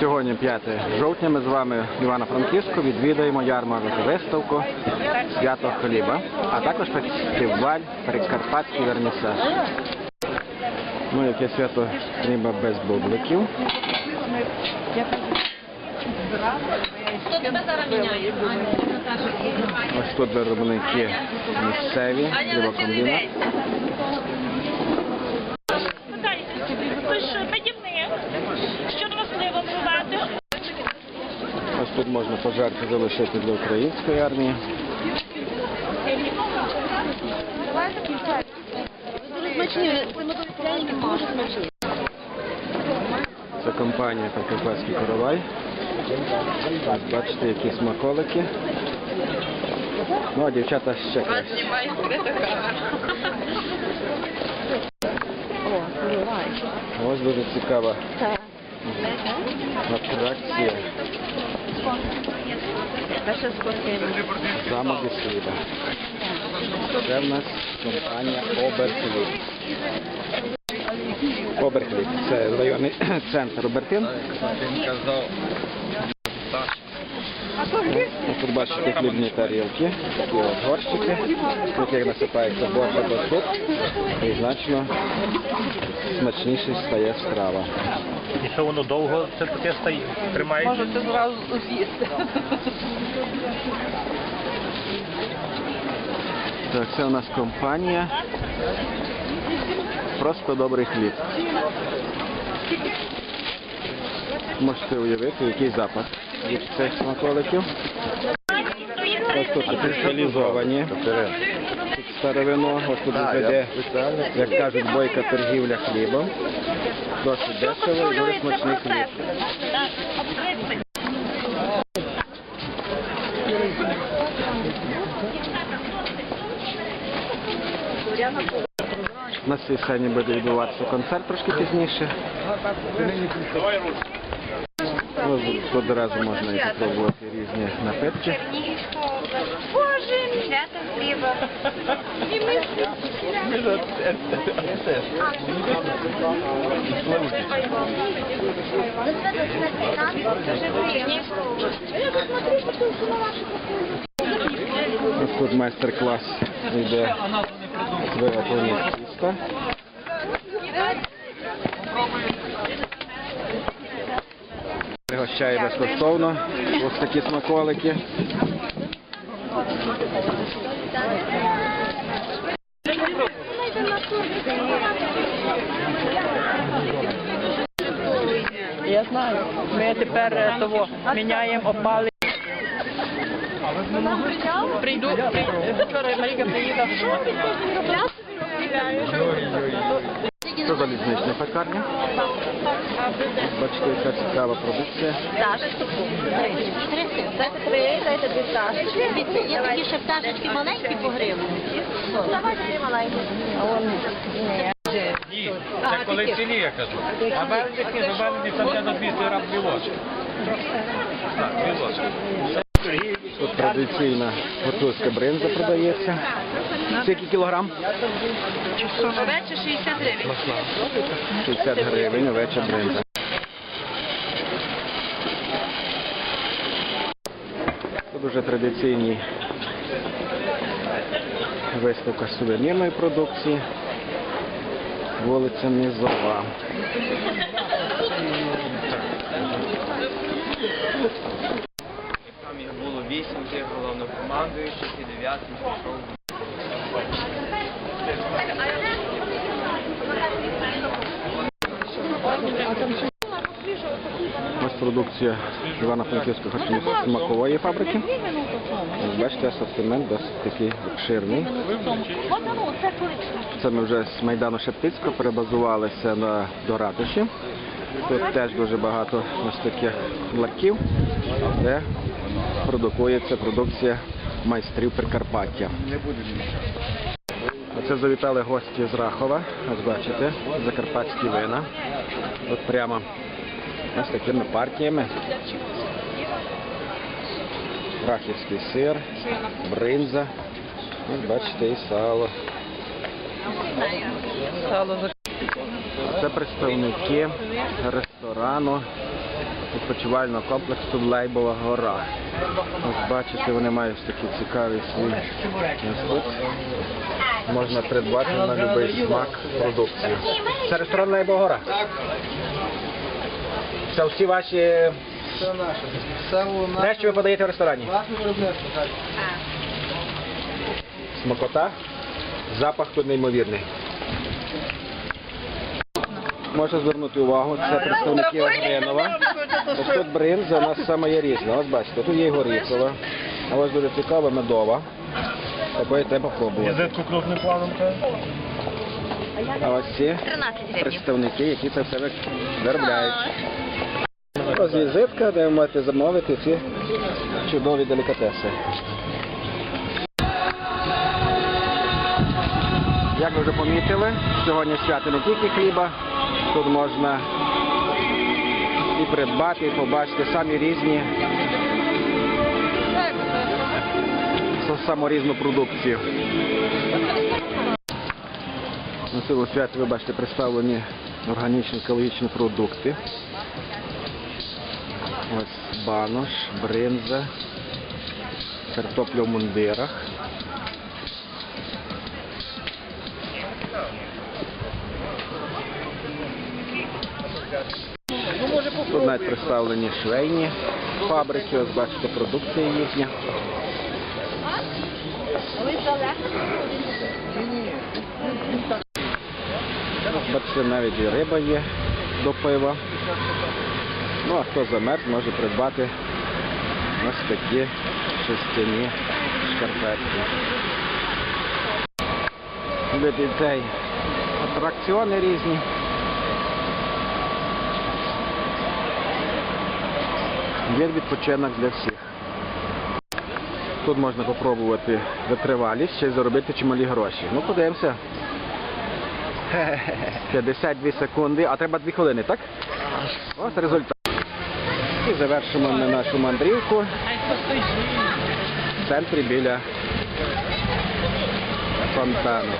Сьогодні 5 жовтня. Ми з вами в Івано-Франківську відвідаємо ярмарку виставку Свято хліба, а також фестиваль Прикарпатський вернісаж. Ну, яке свято хліба без бубликів. Ось тут виробники місцеві, хлібокомбінат. Ви що, медівник? Що важливо вживати? Ось тут можна пожарки залишити для української армії. Це компанія Прикарпатський коровай. Ось бачите, які смаколики. Ну, а дівчата ще краще. Ось дуже цікава атракція. Замок із хліба. Це в нас компанія Оберхліб. Оберхліб. Це районний центр Обертин. Ось Тут бачите хлібні тарілки, такі от горщики, в яких насипається борщ або суп, і значно смачніше стає страва. І що воно довго це таке стає, тримається? Можете зразу з'їсти. Так, це у нас компанія. Просто добрий хліб. Можете уявити, який запах від цих смаколиків. Ось тут спеціалізовані старовино. Ось тут веде, як кажуть, бойка торгівля хлібом. Досить дешево і дуже смачний хліб. На цій сцені буде відбуватися концерт трошки пізніше. Одразу можна і попробувати різні напитки. Боже, свято хліба. І ми Ось тут майстер-клас йде з виготовлення тіста. Пригощає безкоштовно. Ось такі смаколики. Я знаю. Ми тепер е, того міняємо опали. Прийду, прийду. Вчора Маріка приїхав. Це залізнична пекарня. Бачите, яка цікава продукція. Три, дайте дві пташечки. Є такі ще пташечки маленькі по гривні. Давайте дві маленькі. Ні, це коли цілі, я кажу. А верники, за верники там треба 200 грам білочки. Так, білочки. Тут традиційна гуцульська бринза продається. Скільки кілограм? Овече 60 гривень. 60 гривень, овеча бринза. Тут уже традиційні виставка сувенірної продукції. Вулиця Низова. Їх було вісім тих головнокомандуючих і дев'ятий пішов. Ось продукція Івано-Франківської харчово-смакової фабрики. Бачите, асортимент досить такий обширний. Це ми вже з Майдану Шептицького перебазувалися на, до ратуші. Тут теж дуже багато ось таких ларків, де продукується продукція майстрів Прикарпаття. Оце завітали гості з Рахова. Ось бачите, закарпатські вина. От прямо ось такими партіями. Рахівський сир, бринза. Ось бачите, і. Сало Це представники ресторану відпочивального комплексу Лейбова гора. Ось бачите, вони мають такі цікаві свій інститут. Можна придбати на будь-який смак продукцію. Це ресторан Лейбова гора? Це всі ваші... Це наше. Це у нас Те, що ви подаєте в ресторані? власне виробництво. так. Смакота. Запах тут неймовірний. Можна звернути увагу, це представники Огринова. Ось тут бринза у нас саме є різна. Ось бачите, тут є горіхова. А ось дуже цікава медова. Такої треба пробувати. Візитку крупним планом А ось ці представники, які це все виробляють. Ось візитка, де ви можете замовити ці чудові делікатеси. Як ви вже помітили, сьогодні свято не тільки хліба, тут можна і придбати, і побачити самі різні с- саму продукцію. На цьому святі ви бачите представлені органічні екологічні продукти. Ось банош, бринза, картопля в мундирах. Тут навіть представлені швейні фабрики, ось бачите, продукція їхня. Бачите, навіть і риба є до пива. Ну а хто замерз, може придбати ось такі шерстяні шкарпетки. Для дітей атракціони різні. Є відпочинок для всіх. Тут можна попробувати витривалість, ще й заробити чималі гроші. Ну, подивимося. 52 секунди, а треба 2 хвилини, так? Ось результат. І завершимо ми нашу мандрівку в центрі біля фонтану.